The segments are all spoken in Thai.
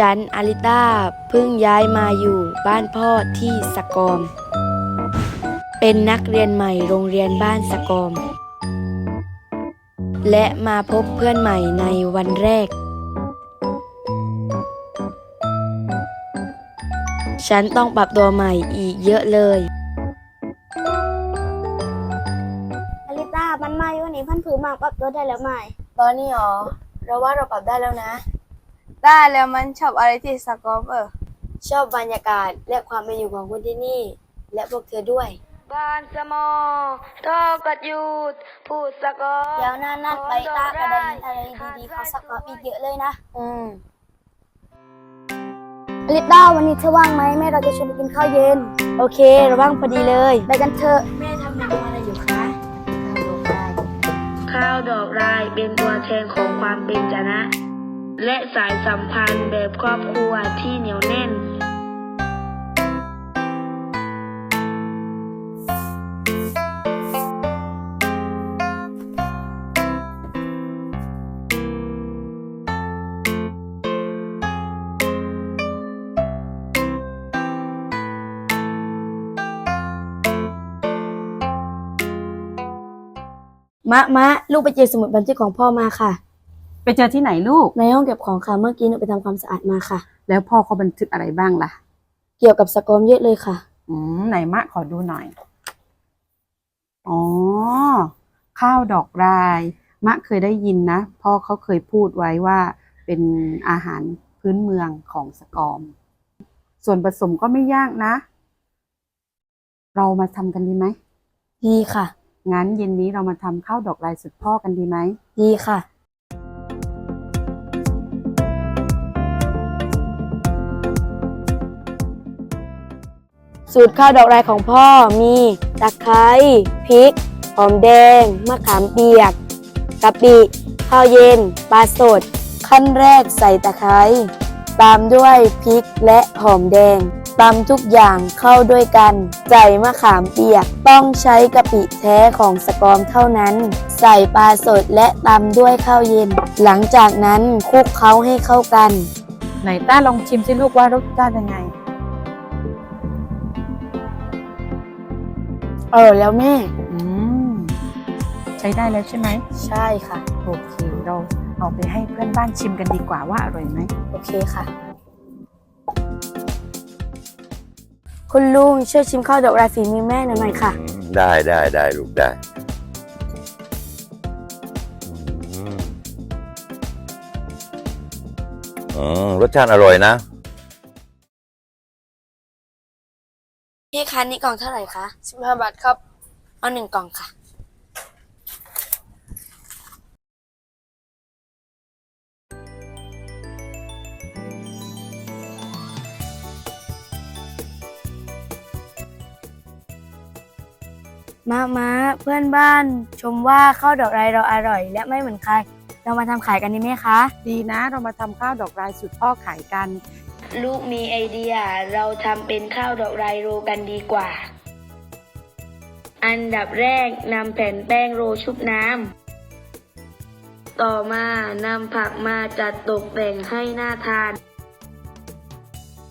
ฉันอาริต้าเพิ่งย้ายมาอยู่บ้านพ่อที่สกอม เป็นนักเรียนใหม่โรงเรียนบ้านสกอม และมาพบเพื่อนใหม่ในวันแรก ฉันต้องปรับตัวใหม่อีกเยอะเลยอลิต้ามันมาอยู่นี่พันผือมากปรับตัวได้แล้วไหมตอนนี้หรอ เราว่าเราปรับได้แล้วนะ ได้แล้วมันชอบอะไรที่สกอร์เออชอบบรรยากาศและความเป็นอยู่ของคนที่นี่ และพวกเธอด้วย บ้านสมอทอกัดยูดพูดสกอเดี๋ยวนั่นนั่นไปต้าก็ได้ยินอะไรดีๆเขาสกอร์อีกเยอะเลยนะ อืมอลิต้าวันนี้เธอว่างไหมแม่เราจะชวนไปกินข้าวเย็น โอเคเราว่างพอดีเลย ไปกันเถอะแม่ทำเมนูอะไรอยู่คะข้าวดอกรายเป็นตัวแทนของความเป็นจนะ และสายสัมพันธ์แบบครอบครัวที่เหนียวแน่น มะมะลูกไปเจอสมุดบันทึกของพ่อมาค่ะ ไปเจอที่ไหนลูก ในห้องเก็บของค่ะ เมื่อกี้หนูไปทำความสะอาดมาค่ะ แล้วพ่อเขาบันทึกอะไรบ้างล่ะ เกี่ยวกับสกอมเยอะเลยค่ะ อืมไหนมะขอดูหน่อย อ๋อ ข้าวดอกราย มะเคยได้ยินนะ พ่อเขาเคยพูดไว้ว่าเป็นอาหารพื้นเมืองของสกอม ส่วนผสมก็ไม่ยากนะ เรามาทำกันดีไหม ดีค่ะ งั้นเย็นนี้เรามาทำข้าวดอกลายสุดพ่อกันดีไหม ดีค่ะ สูตรข้าวดอกไรของพ่อมีตะไคร้พริก หอมแดง มะขามเปียกกะปิข้าวเย็นปลาสด ขั้นแรกใส่ตะไคร้ตามด้วยพริกและหอมแดงตำทุกอย่างเข้าด้วยกันใส่มะขามเปียกต้องใช้กะปิแท้ของสกอมเท่านั้น ใส่ปลาสดและตำด้วยข้าวเย็น หลังจากนั้นคลุกเคล้าให้เข้ากัน ไหนต้าลองชิมสิลูกว่ารสชาติยังไง เออแล้วแม่ อืมใช้ได้แล้วใช่ไหมใช่ค่ะ โอเคเราเอาไปให้เพื่อนบ้านชิมกันดีกว่าว่าอร่อยไหมโอเคค่ะ คุณลุงช่วยชิมข้าวดอกราฝีมือแม่หน่อยค่ะ ได้ได้ได้ลูกได้อืมอืมรสชาติอร่อยนะ พี่คะนี่กล่องเท่าไหร่คะสิบห้าบาทครับ เอาหนึ่งกล่องค่ะ มามาเพื่อนบ้านชมว่าข้าวดอกไรเราอร่อย และไม่เหมือนใคร เรามาทำขายกันดีไหมคะ ดีนะเรามาทำข้าวดอกลายสุดพ่อขายกัน ลูกมีไอเดีย เราทำเป็นข้าวดอกไรโรกันดีกว่า อันดับแรกนำแผ่นแป้งโรชุบน้ำ ต่อมานำผักมาจัดตกแต่งให้น่าทาน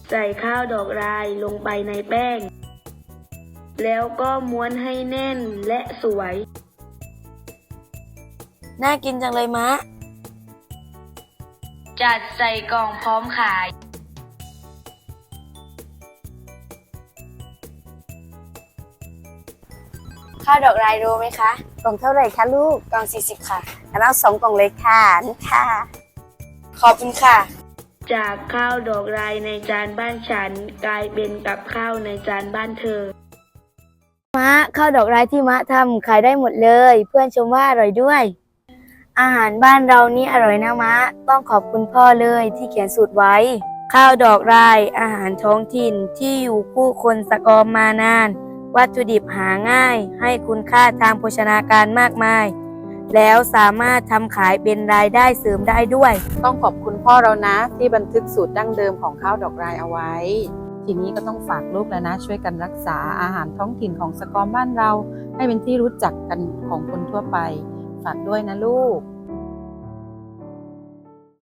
ใส่ข้าวดอกไรลงไปในแป้ง แล้วก็ม้วนให้แน่นและสวย น่ากินจังเลยมะ จัดใส่กล่องพร้อมขาย ข้าวดอกรายรู้ไหมคะ กล่องเท่าไหร่คะลูกกล่อง 40 ค่ะ งั้นเอาสองกล่องเลยค่ะนี่ค่ะ ขอบคุณค่ะ จากข้าวดอกรายในจานบ้านฉัน กลายเป็นกับข้าวในจานบ้านเธอ มะข้าวดอกรายที่มะทำขายได้หมดเลย เพื่อนชมว่าอร่อยด้วย อาหารบ้านเรานี่อร่อยนะมะ ต้องขอบคุณพ่อเลยที่เขียนสูตรไว้ ข้าวดอกรายอาหารท้องถิ่นที่อยู่คู่คนสกอมมานาน วัตถุดิบหาง่าย ให้คุณค่าทางโภชนาการมากมาย แล้วสามารถทำขายเป็นรายได้เสริมได้ด้วย ต้องขอบคุณพ่อเรานะ ที่บันทึกสูตรดั้งเดิมของข้าวดอกลายเอาไว้ ทีนี้ก็ต้องฝากลูกแล้วนะ ช่วยกันรักษาอาหารท้องถิ่นของสกอมบ้านเรา ให้เป็นที่รู้จักกันของคนทั่วไป ฝากด้วยนะลูก